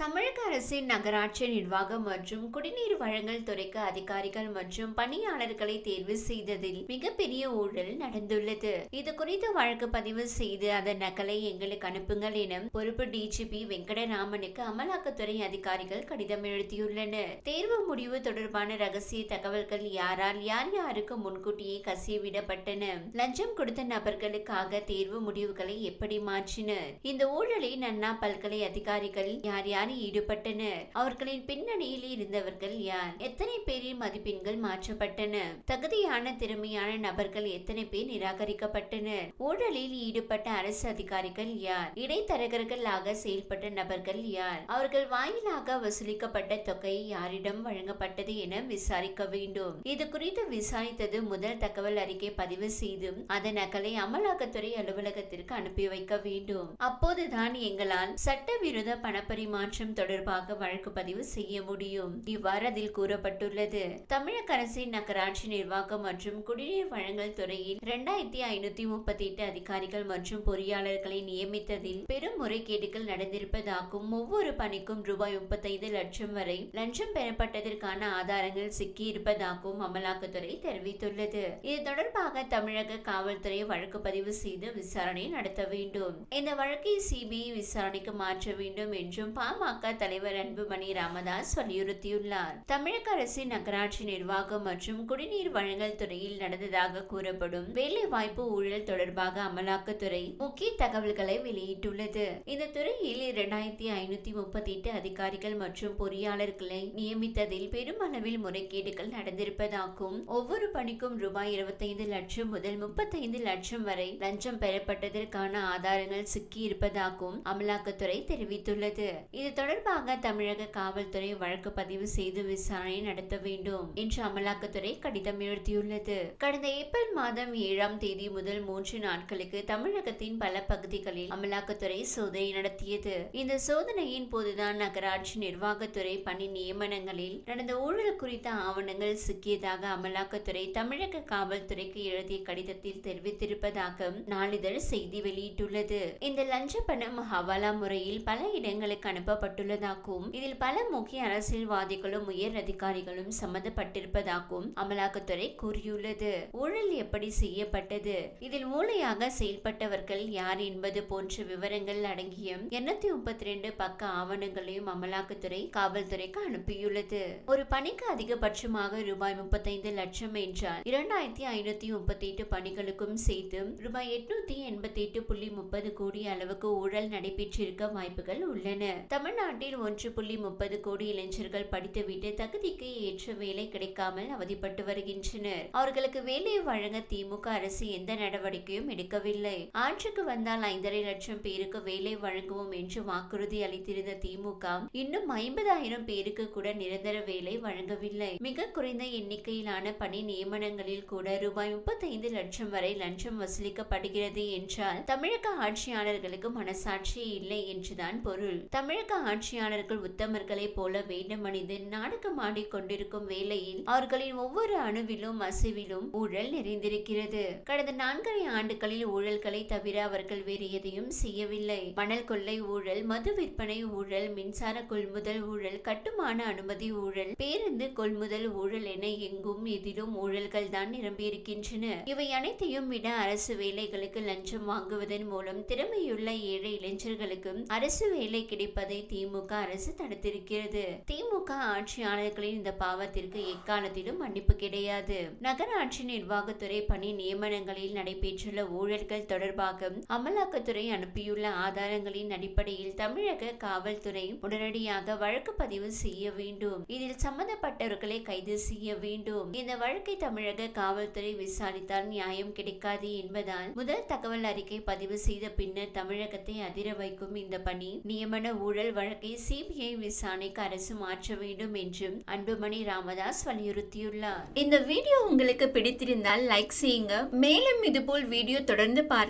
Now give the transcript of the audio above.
தமிழக அரசின் நகராட்சி நிர்வாகம் மற்றும் குடிநீர் வழங்கல் துறைக்கு அதிகாரிகள் மற்றும் பணியாளர்களை தேர்வு செய்ததில் மிகப்பெரிய ஊழல் நடந்துள்ளது. இது குறித்து வழக்கு பதிவு செய்து அதன் நகலை எங்களுக்கு அனுப்புங்கள் என பொறுப்பு டிஜிபி வெங்கடராமனுக்கு அமலாக்கத்துறை அதிகாரிகள் கடிதம் எழுதியுள்ளனர். தேர்வு முடிவு தொடர்பான ரகசிய தகவல்கள் யாரால் யார் யாருக்கு முன்கூட்டியே கசியவிடப்பட்டன? லஞ்சம் கொடுத்த நபர்களுக்காக தேர்வு முடிவுகளை எப்படி மாற்றினர்? இந்த ஊழலில் நன்னா பல்கலை அதிகாரிகள் யார் யார் ஈடுபட்டனர். அவர்களின் பின்னணியில் இருந்தவர்கள் யார்? எத்தனை பேரின் மதிப்பெண்கள் மாற்றப்பட்டன? தகுதியான திறமையான நபர்கள் எத்தனை பேர் நிராகரிக்கப்பட்டனர்? ஊழலில் ஈடுபட்ட அரசு அதிகாரிகள் யார்? இடைத்தரகர்களாக செயல்பட்ட நபர்கள் யார்? அவர்கள் வாயிலாக வசூலிக்கப்பட்ட தொகை யாரிடம் வழங்கப்பட்டது என விசாரிக்க வேண்டும். இது குறித்து விசாரித்தது முதல் தகவல் அறிக்கை பதிவு செய்தும் அதன் நகலை அமலாக்கத்துறை அலுவலகத்திற்கு அனுப்பி வைக்க வேண்டும். அப்போதுதான் எங்களால் சட்டவிரோத பணப்பரிமாற்றம் தொடர்பாக வழக்கு பதிவு செய்ய முடியும். இவ்வாறதில் கூறப்பட்டுள்ளது. தமிழக அரசின் நகராட்சி நிர்வாகம் மற்றும் குடிநீர் வழங்கல் துறையில் இரண்டாயிரத்தி ஐநூத்தி முப்பத்தி எட்டு அதிகாரிகள் மற்றும் பொறியாளர்களை நியமித்ததில் பெரும் முறைகேடுகள் நடந்திருப்பதாகவும் ஒவ்வொரு பணிக்கும் ரூபாய் முப்பத்தைந்து லட்சம் வரை லஞ்சம் பெறப்பட்டதற்கான ஆதாரங்கள் சிக்கியிருப்பதாகவும் அமலாக்கத்துறை தெரிவித்துள்ளது. இது தொடர்பாக தமிழக காவல்துறை வழக்கு பதிவு செய்து விசாரணை நடத்த வேண்டும். இந்த வழக்கை சிபிஐ விசாரணைக்கு மாற்ற வேண்டும் என்றும் பாமக தலைவர் அன்புமணி ராமதாஸ் வலியுறுத்தியுள்ளார். தமிழக அரசின் நகராட்சி நிர்வாகம் மற்றும் குடிநீர் வழங்கல் துறையில் நடந்ததாக கூறப்படும் வேலை வாய்ப்பு ஊழல் தொடர்பாக அமலாக்கத்துறை முக்கிய தகவல்களை வெளியிட்டுள்ளது. இந்த துறையில் இரண்டாயிரத்தி ஐநூத்தி முப்பத்தி எட்டு அதிகாரிகள் மற்றும் பொறியாளர்களை நியமித்ததில் பெருமளவில் முறைகேடுகள் நடந்திருப்பதாகவும் ஒவ்வொரு பணிக்கும் ரூபாய் இருபத்தைந்து லட்சம் முதல் முப்பத்தைந்து லட்சம் வரை லஞ்சம் பெறப்பட்டதற்கான ஆதாரங்கள் சிக்கியிருப்பதாகவும் அமலாக்கத்துறை தெரிவித்துள்ளது. இது தொடர்பாக தமிழக காவல்துறை வழக்கு பதிவு செய்து விசாரணை நடத்த வேண்டும் என்று அமலாக்கத்துறை கடிதம் எழுதியுள்ளது. கடந்த ஏப்ரல் மாதம் ஏழாம் தேதி முதல் மூன்று நாட்களுக்கு தமிழகத்தின் பல பகுதிகளில் அமலாக்கத்துறை சோதனை நடத்தியது. இந்த சோதனையின் போதுதான் நகராட்சி நிர்வாகத்துறை பணி நியமனங்களில் நடந்த ஊழல் குறித்த ஆவணங்கள் சிக்கியதாக அமலாக்கத்துறை தமிழக காவல்துறைக்கு எழுதிய கடிதத்தில் தெரிவித்திருப்பதாக நாளிதழ் செய்தி வெளியிட்டுள்ளது. இந்த லஞ்ச பணம் ஹவாலா முறையில் பல இடங்களுக்கு அனுப்ப அனுப்பப்பட்டுள்ளதாகவும் இதில் பல முக்கிய அரசியல்வாதிகளும் உயர் அதிகாரிகளும் சம்பந்தப்பட்டிருப்பதாகவும் அமலாக்கத்துறை கூறியுள்ளது. ஊழல் எப்படி செய்யப்பட்டது? இதில் மூளையாக செயல்பட்டவர்கள் யார் என்பது போன்ற விவரங்கள் அடங்கிய எண்ணூத்தி முப்பத்தி ரெண்டு பக்க ஆவணங்களையும் அமலாக்கத்துறை காவல்துறைக்கு அனுப்பியுள்ளது. ஒரு பணிக்கு அதிகபட்சமாக ரூபாய் முப்பத்தைந்து லட்சம் என்றால் இரண்டாயிரத்தி ஐநூத்தி முப்பத்தி எட்டு பணிகளுக்கும் சேர்த்து ரூபாய் எட்நூத்தி எண்பத்தி எட்டு புள்ளி முப்பது கோடி அளவுக்கு ஊழல் நடைபெற்றிருக்க வாய்ப்புகள் உள்ளன. தமிழ் தமிழ்நாட்டில் ஒன்று புள்ளி முப்பது கோடி இளைஞர்கள் படித்துவிட்டு தகுதிக்கு ஏற்ற வேலை கிடைக்காமல் அவதிப்பட்டு வருகின்றனர். அவர்களுக்கு வேலை வழங்க திமுக அரசு எந்த நடவடிக்கையும் எடுக்கவில்லை. ஆட்சிக்கு வந்தால் ஐந்தரை லட்சம் பேருக்கு வேலை வழங்குவோம் என்று வாக்குறுதி அளித்திருந்த திமுக இன்னும் ஐம்பதாயிரம் பேருக்கு கூட நிரந்தர வேலை வழங்கவில்லை. மிக குறைந்த எண்ணிக்கையிலான பணி நியமனங்களில் கூட ரூபாய் முப்பத்தைந்து லட்சம் வரை லஞ்சம் வசூலிக்கப்படுகிறது என்றால் தமிழக ஆட்சியாளர்களுக்கு மனசாட்சி இல்லை என்றுதான் பொருள். தமிழக ஆட்சியாளர்கள் உத்தமர்களைப் போல வேண்டமணிந்து நாடகமாடி கொண்டிருக்கும் வேளையில் அவர்களின் ஒவ்வொரு அணுவிலும் அசைவிலும் ஊழல் நிறைந்திருக்கிறது. கடந்த நான்கரை ஆண்டுகளில் ஊழல்களை தவிர அவர்கள் வேறு எதையும் செய்யவில்லை. மணல் கொள்ளை ஊழல் மது விற்பனை ஊழல் மின்சார கொள்முதல் ஊழல் கட்டுமான அனுமதி ஊழல் பேருந்து கொள்முதல் ஊழல் என எங்கும் எதிலும் ஊழல்கள் தான் நிரம்பியிருக்கின்றன. இவை அனைத்தையும் விட அரசு வேலைகளுக்கு லஞ்சம் வாங்குவதன் மூலம் திறமையுள்ள ஏழை இளைஞர்களுக்கும் அரசு வேலை கிடைப்பதை திமுக அரசு தடுத்திருக்கிறது. திமுக ஆட்சியாளர்களின் இந்த பாவத்திற்கு எக்காலத்திலும் மன்னிப்பு கிடையாது. நகராட்சி நிர்வாகத்துறை பணி நியமனங்களில் நடைபெற்றுள்ள ஊழல்கள் தொடர்பாக அமலாக்கத்துறை அனுப்பியுள்ள ஆதாரங்களின் அடிப்படையில் தமிழக காவல்துறை உடனடியாக வழக்கு பதிவு செய்ய வேண்டும். இதில் சம்பந்தப்பட்டவர்களை கைது செய்ய வேண்டும். இந்த வழக்கை தமிழக காவல்துறை விசாரித்தால் நியாயம் கிடைக்காது என்பதால் முதல் தகவல் அறிக்கை பதிவு செய்த பின்னர் தமிழகத்தை அதிர வைக்கும் இந்த பணி நியமன ஊழல் வழக்கை சிபிஐ விசாரணைக்கு அரசு மாற்ற வேண்டும் என்றும் அன்புமணி ராமதாஸ் வலியுறுத்தியுள்ளார். இந்த வீடியோ உங்களுக்கு பிடித்திருந்தால் லைக் செய்யுங்க. மேலும் இதுபோல் வீடியோ தொடர்ந்து பார்க்க